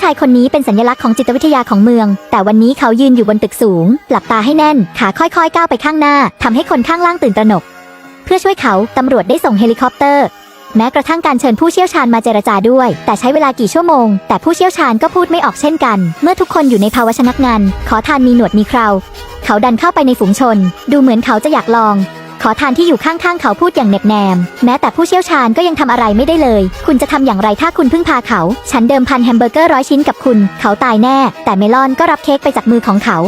ชายคนนี้เป็นสัญลักษณ์ของจิตวิทยาของเมือง แต่วันนี้เขายืนอยู่บนตึกสูง หลับตาให้แน่น ขาค่อยๆ ก้าวไปข้างหน้าทำให้คนข้างล่างตื่นตระหนก เพื่อช่วยเขาตำรวจได้ส่งเฮลิคอปเตอร์ แม้กระทั่งการเชิญผู้เชี่ยวชาญมาเจรจาด้วย แต่ใช้เวลากี่ชั่วโมง แต่ผู้เชี่ยวชาญก็พูดไม่ออกเช่นกัน เมื่อทุกคนอยู่ในภาวะชะงักงันขอทานมีหนวดมีเครา เขาดันเข้าไปในฝูงชน ดูเหมือนเขาจะอยากลอง ขอทานที่อยู่ข้างๆ เขาพูดอย่างเหน็บแนม แม้แต่ผู้เชี่ยวชาญก็ยังทำอะไรไม่ได้เลย คุณจะทำอย่างไรถ้าคุณพึ่งพาเขา ฉันเดิมพันแฮมเบอร์เกอร์ร้อยชิ้นกับคุณ เขาตายแน่ แต่เมลอนก็รับเค้กไปจากมือของเขา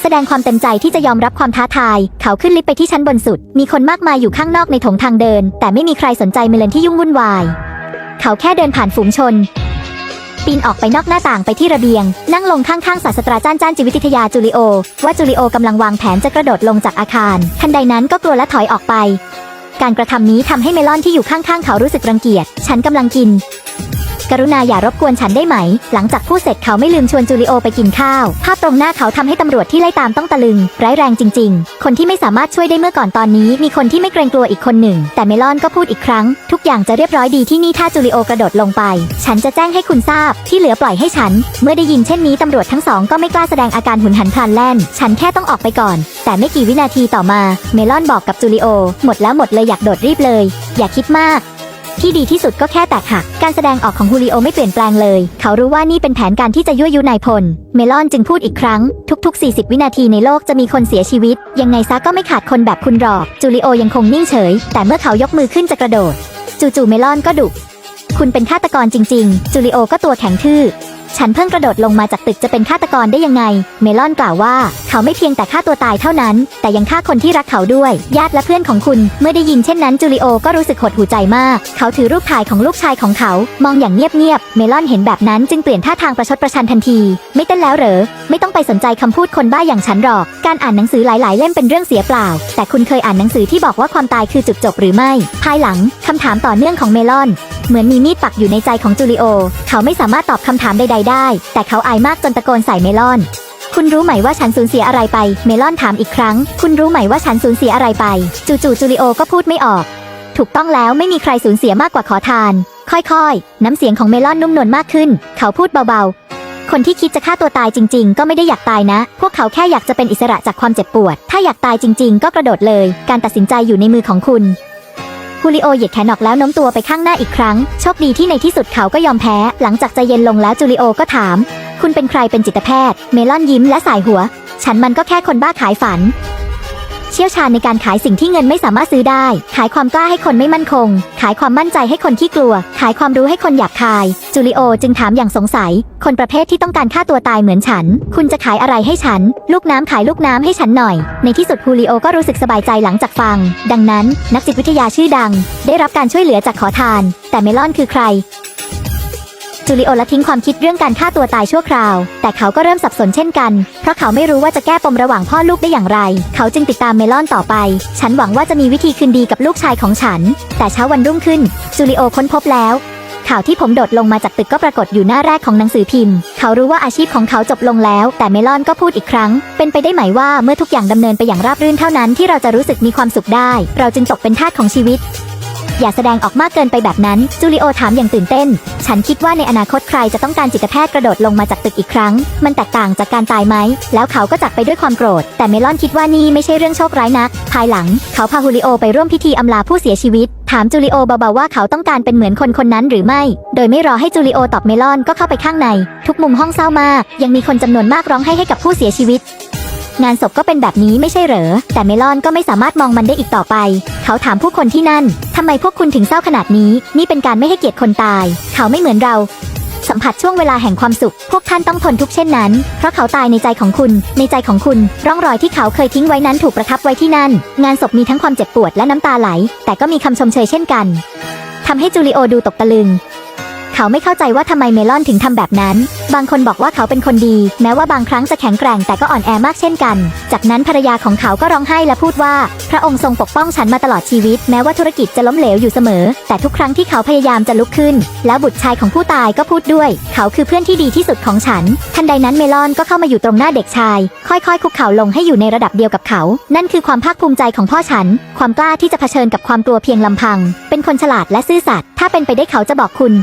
แสดงความเต็มใจที่จะยอมรับความท้าทาย เขาขึ้นลิฟต์ไปที่ชั้นบนสุด มีคนมากมายอยู่ข้างนอกในถงทางเดิน แต่ไม่มีใครสนใจเมเลนที่ยุ่งวุ่นวาย เขาแค่เดินผ่านฝูงชน ปีนออกไปนอกหน้าต่างไปที่ระเบียง นั่งลงข้างๆศาสตราจารย์จ้านจิตวิทยาจูลิโอ ว่าจูลิโอกำลังวางแผนจะกระโดดลงจากอาคาร ทันใดนั้นก็กลัวและถอยออกไป การกระทำนี้ทำให้เมลอนที่อยู่ข้างๆเขารู้สึกรังเกียจ ฉันกำลังกิน กรุณาอย่ารบกวนฉันได้ไหม หลังจากพูดเสร็จเขาไม่ลืมชวนจูลิโอไปกินข้าว ภาพตรงหน้าเขาทำให้ตำรวจที่ไล่ตามต้องตะลึง ร้ายแรงจริง ๆ คนที่ไม่สามารถช่วยได้เมื่อก่อนตอนนี้ มีคนที่ไม่เกรงกลัวอีกคนหนึ่ง แต่เมลอนก็พูดอีกครั้ง ทุกอย่างจะเรียบร้อยดีที่นี่ถ้าจูลิโอกระโดดลงไป ฉันจะแจ้งให้คุณทราบ ที่เหลือปล่อยให้ฉัน เมื่อได้ยินเช่นนี้ตำรวจทั้งสองก็ไม่กล้าแสดงอาการหุนหันพลันแล่น ฉันแค่ต้องออกไปก่อน แต่ไม่กี่วินาทีต่อมา เมลอนบอกกับจูลิโอ หมดแล้วหมดเลยอยากโดดรีบเลย อย่าคิดมาก ที่ดีที่สุดก็แค่แตกหัก การแสดงออกของฮูริโอไม่เปลี่ยนแปลงเลย เขารู้ว่านี่เป็นแผนการที่จะยั่วยุนายพล เมลอนจึงพูดอีกครั้ง ทุก ๆ 40 วินาทีในโลกจะมีคนเสียชีวิต ยังไงซะก็ไม่ขาดคนแบบคุณหรอก จูริโอยังคงนิ่งเฉย แต่เมื่อเขายกมือขึ้นจะกระโดด จู่ๆเมลอนก็ดุคุณเป็นฆาตกรจริง ๆ จูริโอก็ตัวแข็งทื่อ ฉันเพิ่งกระโดดลงมาจากตึกจะเป็นฆาตกรได้ยังไง เมลอนกล่าวว่า เขาไม่เพียงแต่ฆ่าตัวตายเท่านั้น แต่ยังฆ่าคนที่รักเขาด้วย ญาติและเพื่อนของคุณ เมื่อได้ยินเช่นนั้นจูริโอก็รู้สึกหดหูใจมาก เขาถือรูปถ่ายของลูกชายของเขา มองอย่างเงียบๆ เมลอนเห็นแบบนั้นจึงเปลี่ยนท่าทางประชดประชันทันที ไม่เต้นแล้วเหรอ ไม่ต้องไปสนใจคำพูดคนบ้าอย่างฉันหรอก การอ่านหนังสือหลาย ๆ เล่มเป็นเรื่องเสียเปล่า แต่คุณเคยอ่านหนังสือที่บอกว่าความตายคือจุดจบหรือไม่ ภายหลังคำถามต่อเนื่องของเมลอน เหมือนมีมีดปักอยู่ในใจของจูริโอ เขาไม่สามารถตอบคำถามใดๆได้ แต่เขาอายมากจนตะโกนใส่เมลอน คุณรู้ไหมว่าฉันสูญเสียอะไรไป เมลอนถามอีกครั้ง คุณรู้ไหมว่าฉันสูญเสียอะไรไป จู่ๆจูริโอก็พูดไม่ออก ถูกต้องแล้วไม่มีใครสูญเสียมากกว่าขอทาน ค่อยๆ น้ำเสียงของเมลอนนุ่มนวลมากขึ้น เขาพูดเบาๆ คนที่คิดจะฆ่าตัวตายจริง ๆ ก็ไม่ได้อยากตายนะ พวกเขาแค่อยากจะเป็นอิสระจากความเจ็บปวด ถ้าอยากตายจริง ๆ ก็กระโดดเลย การตัดสินใจอยู่ในมือของคุณ ฮูลิโอเหยียดแขนออกแล้วโน้มตัวไปข้างหน้าอีกครั้ง โชคดีที่ในที่สุดเขาก็ยอมแพ้ หลังจากใจเย็นลงแล้วจูลิโอก็ถาม คุณเป็นใครเป็นจิตแพทย์ เมลอนยิ้มและสายหัว ฉันมันก็แค่คนบ้าขายฝัน เชี่ยวชาญในการขายสิ่งที่เงินไม่สามารถซื้อได้ ขายความกล้าให้คนไม่มั่นคง ขายความมั่นใจให้คนที่กลัว ขายความรู้ให้คนหยาบคาย จูลิโอจึงถามอย่างสงสัย คนประเภทที่ต้องการฆ่าตัวตายเหมือนฉัน คุณจะขายอะไรให้ฉัน ลูกน้ำขายลูกน้ำให้ฉันหน่อย ในที่สุดฮูลิโอก็รู้สึกสบายใจหลังจากฟัง ดังนั้น นักจิตวิทยาชื่อดัง ได้รับการช่วยเหลือจากขอทาน แต่เมลอนคือใคร จูลิโอละทิ้งความคิดเรื่องการฆ่าตัวตายชั่วคราว แต่เขาก็เริ่มสับสนเช่นกัน เพราะเขาไม่รู้ว่าจะแก้ปมระหว่างพ่อลูกได้อย่างไร เขาจึงติดตามเมลอนต่อไป ฉันหวังว่าจะมีวิธีคืนดีกับลูกชายของฉัน แต่เช้าวันรุ่งขึ้น จูลิโอค้นพบแล้วข่าวที่ผมโดดลงมาจากตึกก็ปรากฏอยู่หน้าแรกของหนังสือพิมพ์ เขารู้ว่าอาชีพของเขาจบลงแล้ว แต่เมลอนก็พูดอีกครั้ง เป็นไปได้ไหมว่าเมื่อทุกอย่างดำเนินไปอย่างราบรื่นเท่านั้นที่เราจะรู้สึกมีความสุขได้ เราจึงตกเป็นทาสของชีวิต อย่าแสดงออกมากเกินไปแบบนั้น จูลิโอถามอย่างตื่นเต้น ฉันคิดว่าในอนาคตใครจะต้องการจิตแพทย์กระโดดลงมาจากตึกอีกครั้ง มันแตกต่างจากการตายไหม แล้วเขาก็จากไปด้วยความโกรธ แต่เมลอนคิดว่านี่ไม่ใช่เรื่องโชคร้ายนัก ภายหลัง เขาพาฮูลิโอไปร่วมพิธีอำลาผู้เสียชีวิต ถามจูลิโอเบาๆว่าเขาต้องการเป็นเหมือนคนคนนั้นหรือไม่ โดยไม่รอให้จูลิโอตอบเมลอนก็เข้าไปข้างใน ทุกมุมห้องเศร้ามาก ยังมีคนจำนวนมากร้องไห้ให้กับผู้เสียชีวิต งานศพก็เป็นแบบนี้ไม่ใช่เหรอ แต่เมลอนก็ไม่สามารถมองมันได้อีกต่อไป เขาถามผู้คนที่นั่น ทำไมพวกคุณถึงเศร้าขนาดนี้ นี่เป็นการไม่ให้เกียรติคนตาย เขาไม่เหมือนเรา สัมผัสช่วงเวลาแห่งความสุข พวกท่านต้องทนทุกเช่นนั้น เพราะเขาตายในใจของคุณ ในใจของคุณ ร่องรอยที่เขาเคยทิ้งไว้นั้นถูกประทับไว้ที่นั่น งานศพมีทั้งความเจ็บปวดและน้ำตาไหล แต่ก็มีคำชมเชยเช่นกันทำให้จูลิโอดูตกตะลึง เขาไม่เข้าใจว่าทำไมเมลอนถึงทำแบบนั้น บางคนบอกว่าเขาเป็นคนดี แม้ว่าบางครั้งจะแข็งแกร่งแต่ก็อ่อนแอมากเช่นกัน จากนั้นภรรยาของเขาก็ร้องไห้และพูดว่า พระองค์ทรงปกป้องฉันมาตลอดชีวิต แม้ว่าธุรกิจจะล้มเหลวอยู่เสมอ แต่ทุกครั้งที่เขาพยายามจะลุกขึ้น แล้วบุตรชายของผู้ตายก็พูดด้วย เขาคือเพื่อนที่ดีที่สุดของฉัน ทันใดนั้นเมลอนก็เข้ามาอยู่ตรงหน้าเด็กชาย ค่อยๆ คุกเข่าลงให้อยู่ในระดับเดียวกับเขา นั่นคือความภาคภูมิใจของพ่อฉัน ความกล้าที่จะเผชิญกับความกลัวเพียงลำพัง เป็นคนฉลาดและซื่อสัตย์ ถ้าเป็นไปได้เขาจะบอกคุณ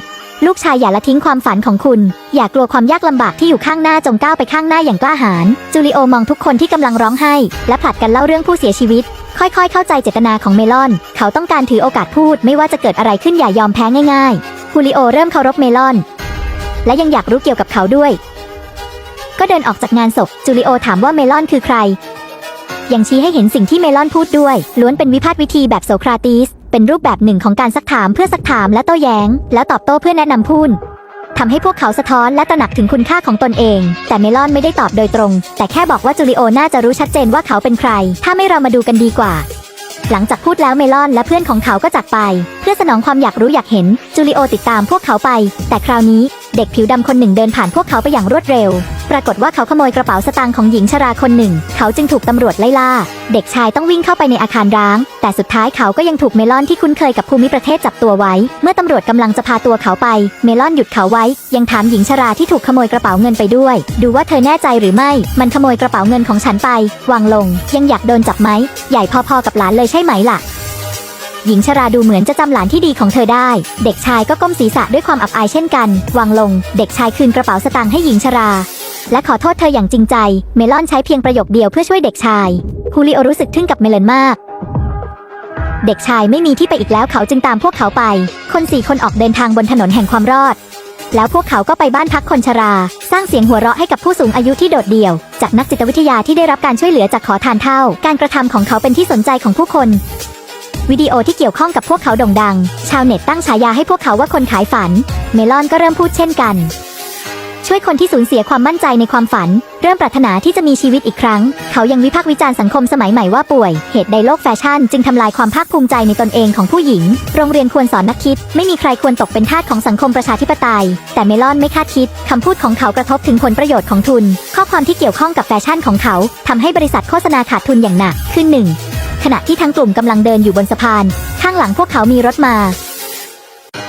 ลูกชายอย่าละทิ้งความฝันของคุณ อย่ากลัวความยากลำบากที่อยู่ข้างหน้าจงก้าวไปข้างหน้าอย่างกล้าหาญจูลิโอมองทุกคนที่กำลังร้องไห้ และผลัดกันเล่าเรื่องผู้เสียชีวิต ค่อยๆ เข้าใจเจตนาของเมลอน เขาต้องการถือโอกาสพูดไม่ว่าจะเกิดอะไรขึ้นอย่ายอมแพ้ง่ายๆฮูลิโอเริ่มเคารพเมลอน และยังอยากรู้เกี่ยวกับเขาด้วย ก็เดินออกจากงานศพจูลิโอถามว่าเมลอนคือใครยังชี้ให้เห็นสิ่งที่เมลอนพูดด้วย ล้วนเป็นวิพากษ์วิธีแบบโสคราตีส เป็นรูปแบบหนึ่งของการซักถามเพื่อซักถามและโต้แย้ง แล้วตอบโต้เพื่อแนะนำพูนทำให้พวกเขาสะท้อนและตระหนักถึงคุณค่าของตนเอง แต่เมลอนไม่ได้ตอบโดยตรง แต่แค่บอกว่าจูลิโอน่าจะรู้ชัดเจนว่าเขาเป็นใคร ถ้าไม่เรามาดูกันดีกว่า หลังจากพูดแล้วเมลอนและเพื่อนของเขาก็จากไป เพื่อสนองความอยากรู้อยากเห็นจูลิโอติดตามพวกเขาไป แต่คราวนี้ เด็กผิวดำคนหนึ่งเดินผ่านพวกเขาไปอย่างรวดเร็ว ปรากฏว่าเขาขโมยกระเป๋าสตางค์ของหญิงชราคนหนึ่ง เขาจึงถูกตำรวจไล่ล่า เด็กชายต้องวิ่งเข้าไปในอาคารร้าง แต่สุดท้ายเขาก็ยังถูกเมลอนที่คุ้นเคยกับภูมิประเทศจับตัวไว้ เมื่อตำรวจกำลังจะพาตัวเขาไป เมลอนหยุดเขาไว้ ยังถามหญิงชราที่ถูกขโมยกระเป๋าเงินไปด้วย ดูว่าเธอแน่ใจหรือไม่ มันขโมยกระเป๋าเงินของฉันไป วางลง ยังอยากโดนจับไหม ใหญ่พอๆกับหลานเลยใช่ไหมล่ะ หญิงชราดูเหมือนจะจำหลานที่ดีของเธอได้ เด็กชายก็ก้มศีรษะด้วยความอับอายเช่นกัน วางลง เด็กชายคืนกระเป๋าสตางค์ให้หญิงชรา และขอโทษเธออย่างจริงใจ เมลอนใช้เพียงประโยคเดียวเพื่อช่วยเด็กชายฮูลิโอรู้สึกทึ่งกับเมลอนมาก เด็กชายไม่มีที่ไปอีกแล้วเขาจึงตามพวกเขาไป คนสี่คนออกเดินทางบนถนนแห่งความรอด แล้วพวกเขาก็ไปบ้านพักคนชรา สร้างเสียงหัวเราะให้กับผู้สูงอายุที่โดดเดี่ยว จากนักจิตวิทยาที่ได้รับการช่วยเหลือจากขอทานเท่า การกระทำของเขาเป็นที่สนใจของผู้คน วิดีโอที่เกี่ยวข้องกับพวกเขาโด่งดัง ชาวเน็ตตั้งฉายาให้พวกเขาว่าคนขายฝัน เมลอนก็เริ่มพูดเช่นกัน ช่วยคนที่สูญเสียความมั่นใจในความฝัน เริ่มปรารถนาที่จะมีชีวิตอีกครั้ง เขายังวิพากษ์วิจารณ์สังคมสมัยใหม่ว่าป่วย เหตุใดโลกแฟชั่น จึงทำลายความภาคภูมิใจในตนเองของผู้หญิง โรงเรียนควรสอนนักคิด ไม่มีใครควรตกเป็นทาสของสังคมประชาธิปไตย แต่เมลอนไม่คาดคิดคำพูดของเขากระทบถึงผลประโยชน์ของทุน ข้อความที่เกี่ยวข้องกับแฟชั่นของเขาทำให้บริษัทโฆษณาขาดทุนอย่างหนักขึ้นหนึ่ง ขณะที่ทั้งกลุ่มกำลังเดินอยู่บนสะพาน ข้างหลังพวกเขามีรถมา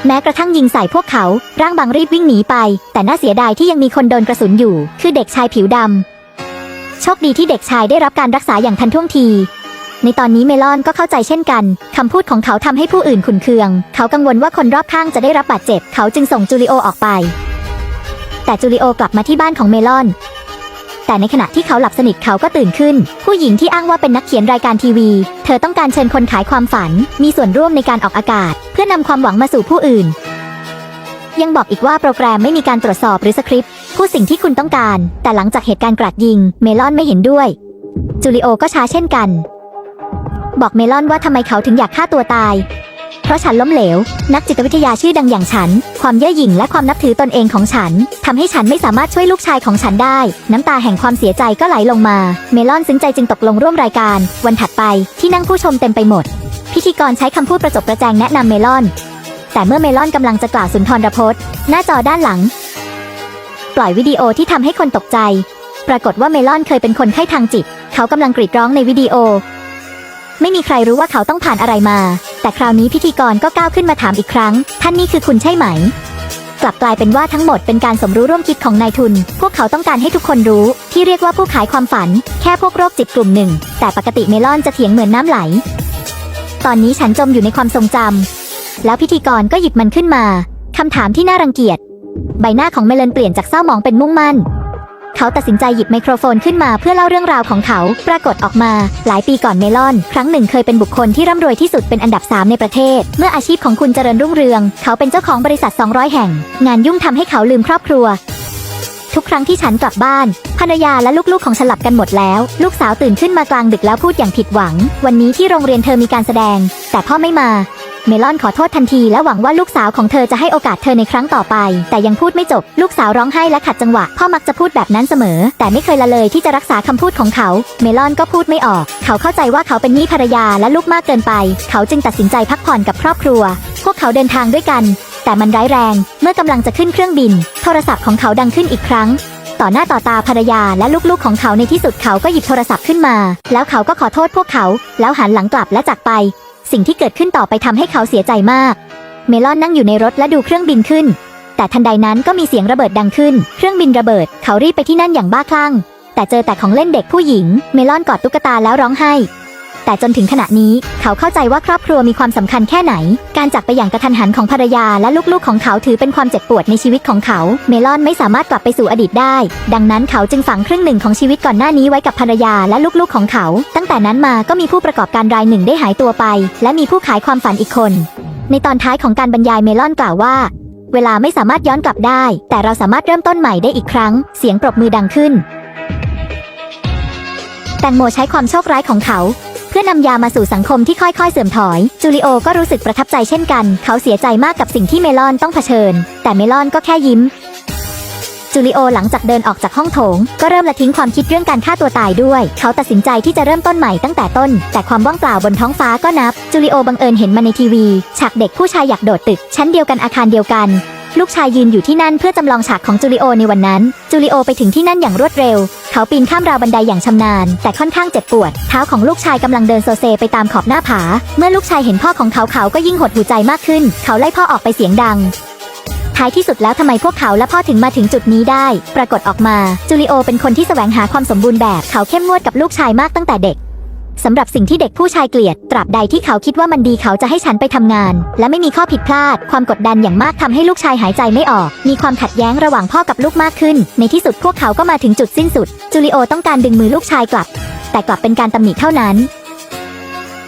แม้กระทั่งยิงใส่พวกเขา ร่างบางรีบวิ่งหนีไป แต่น่าเสียดายที่ยังมีคนโดนกระสุนอยู่ คือเด็กชายผิวดำโชคดีที่เด็กชายได้รับการรักษาอย่างทันท่วงที ในตอนนี้เมลอนก็เข้าใจเช่นกันคำพูดของเขาทำให้ผู้อื่นขุนเคือง เขากังวลว่าคนรอบข้างจะได้รับบาดเจ็บ เขาจึงส่งจูลิโอออกไป แต่จูลิโอกลับมาที่บ้านของเมลอน แต่ในขณะที่เขาหลับสนิทเขาก็ตื่นขึ้น ผู้หญิงที่อ้างว่าเป็นนักเขียนรายการทีวี เธอต้องการเชิญคนขายความฝัน มีส่วนร่วมในการออกอากาศ เพื่อนำความหวังมาสู่ผู้อื่น ยังบอกอีกว่าโปรแกรมไม่มีการตรวจสอบหรือสคริปต์พูดสิ่งที่คุณต้องการ แต่หลังจากเหตุการณ์กราดยิง เมลอนไม่เห็นด้วย จูลิโอก็ช้าเช่นกัน บอกเมลอนว่าทำไมเขาถึงอยากฆ่าตัวตาย เพราะฉันล้มเหลว นักจิตวิทยาชื่อดังอย่างฉัน ความเย่อหยิ่งและความนับถือตนเองของฉันทำให้ฉันไม่สามารถช่วยลูกชายของฉันได้ น้ำตาแห่งความเสียใจก็ไหลลงมา เมลอนซึ้งใจจึงตกลงร่วมรายการ วันถัดไปที่นั่งผู้ชมเต็มไปหมด พิธีกรใช้คำพูดประจบประแจงแนะนำเมลอน แต่เมื่อเมลอนกำลังจะกล่าวสุนทรพจน์ หน้าจอด้านหลัง ปล่อยวิดีโอที่ทำให้คนตกใจ ปรากฏว่าเมลอนเคยเป็นคนไข้ทางจิต เขากำลังกรีดร้องในวิดีโอ ไม่มีใครรู้ว่าเขาต้องผ่านอะไรมา แต่คราวนี้พิธีกรก็ก้าวขึ้นมาถามอีกครั้ง ท่านนี่คือคุณใช่ไหม กลับกลายเป็นว่าทั้งหมดเป็นการสมรู้ร่วมคิดของนายทุน พวกเขาต้องการให้ทุกคนรู้ ที่เรียกว่าผู้ขายความฝัน แค่พวกโรคจิตกลุ่มหนึ่ง แต่ปกติเมลอนจะเถียงเหมือนน้ำไหล ตอนนี้ฉันจมอยู่ในความทรงจำแล้วพิธีกรก็หยิบมันขึ้นมาคำถามที่น่ารังเกียจ ใบหน้าของเมลอนเปลี่ยนจากเศร้าหมองเป็นมุ่งมั่น เขาตัดสินใจหยิบไมโครโฟนขึ้นมาเพื่อเล่าเรื่องราวของเขาปรากฏออกมา หลายปีก่อนเมลอน ครั้งหนึ่งเคยเป็นบุคคลที่ร่ำรวยที่สุดเป็นอันดับ 3 ในประเทศ เมื่ออาชีพของคุณเจริญรุ่งเรือง เขาเป็นเจ้าของบริษัท 200 แห่ง งานยุ่งทำให้เขาลืมครอบครัว ทุกครั้งที่ฉันกลับบ้านภรรยาและลูกๆของฉันหลับกันหมดแล้ว ลูกสาวตื่นขึ้นมากลางดึกแล้วพูดอย่างผิดหวัง วันนี้ที่โรงเรียนเธอมีการแสดง แต่พ่อไม่มา เมลอนขอโทษทันทีและหวังว่าลูกสาวของเธอจะให้โอกาสเธอในครั้งต่อไป แต่ยังพูดไม่จบ ลูกสาวร้องไห้และขัดจังหวะ พ่อมักจะพูดแบบนั้นเสมอ แต่ไม่เคยละเลยที่จะรักษาคำพูดของเขา เมลอนก็พูดไม่ออก เขาเข้าใจว่าเขาเป็นหนี้ภรรยาและลูกมากเกินไป เขาจึงตัดสินใจพักผ่อนกับครอบครัว พวกเขาเดินทางด้วยกัน แต่มันร้ายแรง เมื่อกำลังจะขึ้นเครื่องบิน โทรศัพท์ของเขาดังขึ้นอีกครั้งต่อหน้าต่อตาภรรยาและลูกๆของเขาในที่สุดเขาก็หยิบโทรศัพท์ขึ้นมา แล้วเขาก็ขอโทษพวกเขา แล้วหันหลังกลับและจากไป สิ่งที่เกิดขึ้นต่อไปทำให้เขาเสียใจมาก เมลอนนั่งอยู่ในรถและดูเครื่องบินขึ้น แต่ทันใดนั้นก็มีเสียงระเบิดดังขึ้น เครื่องบินระเบิด เขารีบไปที่นั่นอย่างบ้าคลั่ง แต่เจอแต่ของเล่นเด็กผู้หญิง เมลอนกอดตุ๊กตาแล้วร้องไห้ แต่จนถึงขณะนี้เขาเข้าใจว่าครอบครัวมีความสำคัญแค่ไหน การจากไปอย่างกระทันหันของภรรยาและลูกๆของเขาถือเป็นความเจ็บปวดในชีวิตของเขา เมลอนไม่สามารถกลับไปสู่อดีตได้ ดังนั้นเขาจึงฝังครึ่งหนึ่งของชีวิตก่อนหน้านี้ไว้กับภรรยาและลูกๆของเขา ตั้งแต่นั้นมาก็มีผู้ประกอบการรายหนึ่งได้หายตัวไป และมีผู้ขายความฝันอีกคน ในตอนท้ายของการบรรยายเมลอนกล่าวว่าเวลาไม่สามารถย้อนกลับได้ แต่เราสามารถเริ่มต้นใหม่ได้อีกครั้ง เสียงปรบมือดังขึ้น แตงโมใช้ความโชคร้ายของเขา พื่อนำยามาสู่สังคมที่ค่อยๆ เสื่อมถอย จูลิโอก็รู้สึกประทับใจเช่นกัน เขาเสียใจมากกับสิ่งที่เมลอนต้องเผชิญ แต่เมลอนก็แค่ยิ้ม จูลิโอหลังจากเดินออกจากห้องโถง ก็เริ่มละทิ้งความคิดเรื่องการฆ่าตัวตายด้วย เขาตัดสินใจที่จะเริ่มต้นใหม่ตั้งแต่ต้น แต่ความว่างเปล่าบนท้องฟ้าก็นับ จูลิโอบังเอิญเห็นมาในทีวี ฉากเด็กผู้ชายอยากโดดตึก ชั้นเดียวกันอาคารเดียวกัน ลูกชายยืนอยู่ที่นั่นเพื่อจำลองฉากของจูลิโอในวันนั้น จูลิโอไปถึงที่นั่นอย่างรวดเร็ว เขาปีนข้ามราวบันไดอย่างชำนาญ แต่ค่อนข้างเจ็บปวด เท้าของลูกชายกำลังเดินโซเซไปตามขอบหน้าผา เมื่อลูกชายเห็นพ่อของเขาเขาก็ยิ่งหดหูใจมากขึ้น เขาไล่พ่อออกไปเสียงดังท้ายที่สุดแล้วทำไมพวกเขาและพ่อถึงมาถึงจุดนี้ได้ ปรากฏออกมา จูลิโอเป็นคนที่แสวงหาความสมบูรณ์แบบ เขาเข้มงวดกับลูกชายมากตั้งแต่เด็ก สำหรับสิ่งที่เด็กผู้ชายเกลียด ตราบใดที่เขาคิดว่ามันดีเขาจะให้ฉันไปทำงาน และไม่มีข้อผิดพลาด ความกดดันอย่างมากทำให้ลูกชายหายใจไม่ออก มีความขัดแย้งระหว่างพ่อกับลูกมากขึ้น ในที่สุดพวกเขาก็มาถึงจุดสิ้นสุด จูลิโอต้องการดึงมือลูกชายกลับ แต่กลับเป็นการตำหนิเท่านั้น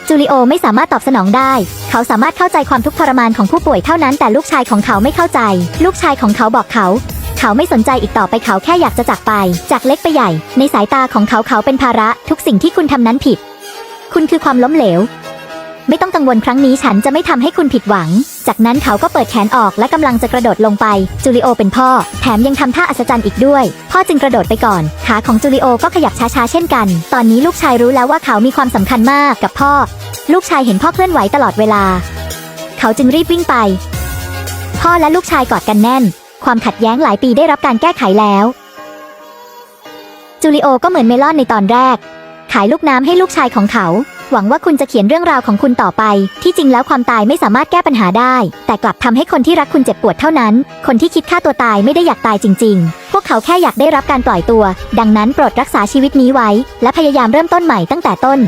จูลิโอไม่สามารถตอบสนองได้ เขาสามารถเข้าใจความทุกข์ทรมานของผู้ป่วยเท่านั้น แต่ลูกชายของเขาไม่เข้าใจ ลูกชายของเขาบอกเขา เขาไม่สนใจอีกต่อไปเขาแค่อยากจะจากไป จากเล็กไปใหญ่ ในสายตาของเขาเขาเป็นภาระ ทุกสิ่งที่คุณทำนั้นผิด คุณคือความล้มเหลว ไม่ต้องกังวลครั้งนี้ฉันจะไม่ทำให้คุณผิดหวัง จากนั้นเขาก็เปิดแขนออกและกำลังจะกระโดดลงไป จูลิโอเป็นพ่อ แถมยังทำท่าอัศจรรย์อีกด้วย พ่อจึงกระโดดไปก่อน ขาของจูลิโอก็ขยับช้าๆเช่นกัน ตอนนี้ลูกชายรู้แล้วว่าเขามีความสำคัญมากกับพ่อ ลูกชายเห็นพ่อเคลื่อนไหวตลอดเวลา เขาจึงรีบวิ่งไป พ่อและลูกชายกอดกันแน่น ความขัดแย้งหลายปีได้รับการแก้ไขแล้วจูลิโอก็เหมือนเมลอนในตอนแรก ขายลูกน้ำให้ลูกชายของเขา หวังว่าคุณจะเขียนเรื่องราวของคุณต่อไป ที่จริงแล้วความตายไม่สามารถแก้ปัญหาได้ แต่กลับทำให้คนที่รักคุณเจ็บปวดเท่านั้น คนที่คิดฆ่าตัวตายไม่ได้อยากตายจริง ๆ พวกเขาแค่อยากได้รับการปล่อยตัว ดังนั้นโปรดรักษาชีวิตนี้ไว้ และพยายามเริ่มต้นใหม่ตั้งแต่ต้น